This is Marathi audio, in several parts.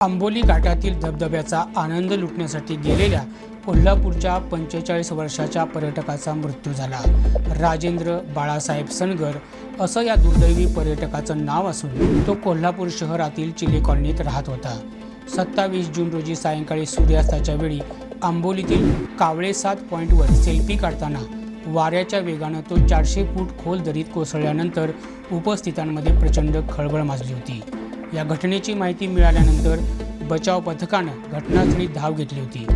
आंबोली घाटातील धबधब्याचा आनंद लुटण्यासाठी गेलेल्या कोल्हापूरच्या पंचेचाळीस वर्षाच्या पर्यटकाचा मृत्यू झाला. राजेंद्र बाळासाहेब सनगर असं या दुर्दैवी पर्यटकाचं नाव असून तो कोल्हापूर शहरातील चिले कॉलनीत राहत होता. सत्तावीस जून रोजी सायंकाळी सूर्यास्ताच्या वेळी आंबोलीतील कावळे सात पॉईंटवर सेल्फी काढताना वाऱ्याच्या वेगानं तो चारशे फूट खोल दरीत कोसळल्यानंतर उपस्थितांमध्ये प्रचंड खळबळ माजली होती. या घटनेची माहिती मिळाल्यानंतर बचाव पथकानं घटनास्थळी धाव घेतली होती.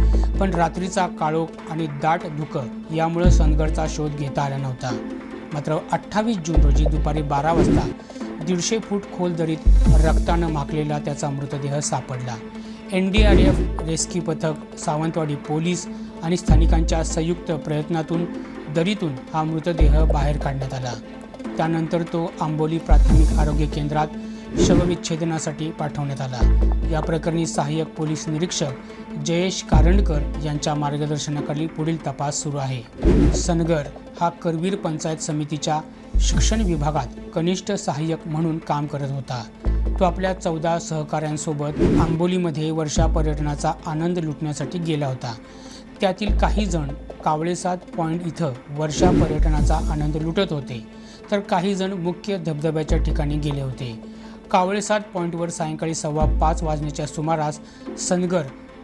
पण रात्रीचा काळोख आणि दाट धुकं यामुळं सनगरचा शोध घेता आला नव्हता. मात्र अठ्ठावीस जून रोजी दुपारी बारा वाजता दीडशे फूट खोल दरीत रक्तानं माखलेला त्याचा मृतदेह सापडला. N D R F rescue पथक सावंतवाडी पोलीस आणि स्थानिकांच्या संयुक्त प्रयत्नातून दरीतून हा मृतदेह बाहेर काढण्यात आला. त्यानंतर तो आंबोली प्राथमिक आरोग्य केंद्रात शवविच्छेदनासाठी पाठवण्यात आला. या प्रकरणी सहाय्यक पोलीस निरीक्षक जयेश कारंडकर यांच्या मार्गदर्शनाखाली पुढील तपास सुरू आहे. सनगर हा करवीर पंचायत समितीच्या शिक्षण विभागात कनिष्ठ सहाय्यक म्हणून काम करत होता. तो आपल्या चौदा सहकाऱ्यांसोबत आंबोलीमध्ये वर्षा पर्यटनाचा आनंद लुटण्यासाठी गेला होता. त्यातील काही जण कावळेसात पॉईंट इथं वर्षा पर्यटनाचा आनंद लुटत होते तर काही जण मुख्य धबधब्याच्या ठिकाणी गेले होते. कावळेसाट पॉईंटवर सायंकाळी सव्वा पाच वाजण्याच्या सुमारास सनगर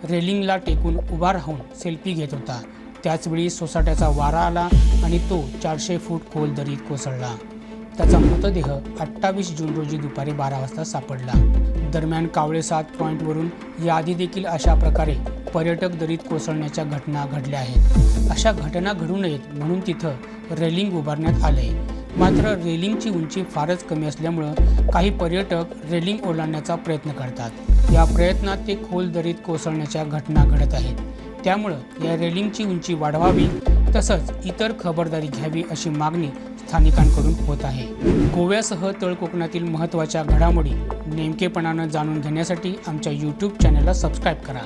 रेलिंगला टेकून उभा राहून सेल्फी घेत होता. त्याचवेळी सोसाट्याचा वारा आला आणि तो चारशे फूट खोल दरीत कोसळला. त्याचा मृतदेह अठ्ठावीस जून रोजी दुपारी बारा वाजता सापडला. दरम्यान कावळे सात पॉईंटवरून याआधी देखील अशा प्रकारे पर्यटक दरीत कोसळण्याच्या घटना घडल्या आहेत. अशा घटना घडू नयेत म्हणून तिथं रेलिंग उभारण्यात आलंय. मात्र रेलिंगची उंची फारच कमी असल्यामुळं काही पर्यटक रेलिंग ओलांडण्याचा प्रयत्न करतात. या प्रयत्नात ते खोल दरीत कोसळण्याच्या घटना घडत आहेत. त्यामुळं या रेलिंगची उंची वाढवावी तसंच इतर खबरदारी घ्यावी अशी मागणी स्थानिकांकडून होत आहे. गोव्यासह तळ कोकणातील महत्त्वाच्या घडामोडी नेमकेपणानं जाणून घेण्यासाठी आमच्या यूट्यूब चॅनलला सबस्क्राईब करा.